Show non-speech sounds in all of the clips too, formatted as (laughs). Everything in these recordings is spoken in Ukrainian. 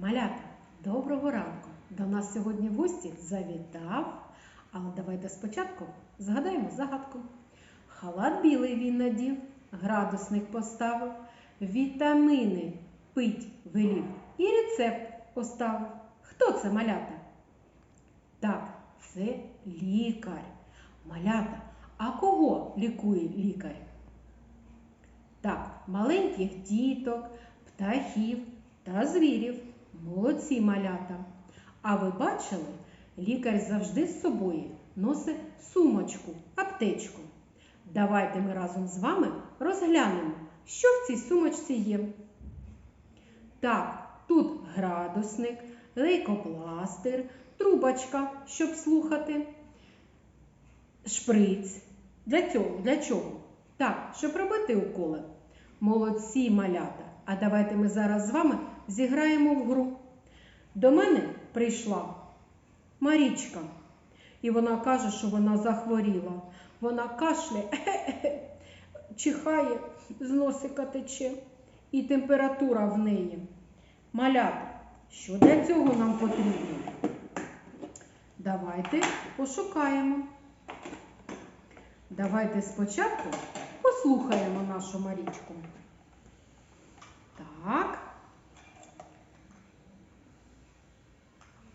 Малята, доброго ранку! До нас сьогодні в гості завітав. Але давайте спочатку згадаємо загадку. Халат білий він надів, градусник поставив, вітамини пить велів і рецепт поставив. Хто це малята? Так, це лікар. Малята, а кого лікує лікар? Так, маленьких діток, птахів та звірів. Молодці малята. А ви бачили, лікар завжди з собою носить сумочку, аптечку. Давайте ми разом з вами розглянемо, що в цій сумочці є. Так, тут градусник, лейкопластир, трубочка, щоб слухати, шприц. Для цього, для чого? Так, щоб робити уколи. Молодці малята. А давайте ми зараз з вами зіграємо в гру. До мене прийшла Марічка, і вона каже, що вона захворіла. Вона кашляє, (laughs) чихає, з носика тече, і температура в неї. Малята, що для цього нам потрібно? Давайте пошукаємо. Давайте спочатку послухаємо нашу Марічку. Так.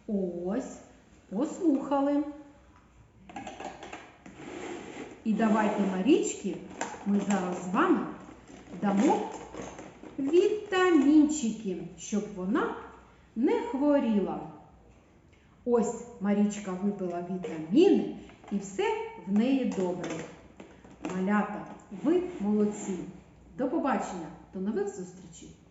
Ось, послухали. І давайте Марічки ми зараз з вами дамо вітамінчики, щоб вона не хворіла. Ось Марічка випила вітаміни і все в неї добре. Малята, ви молодці. До побачення, до нових зустрічей!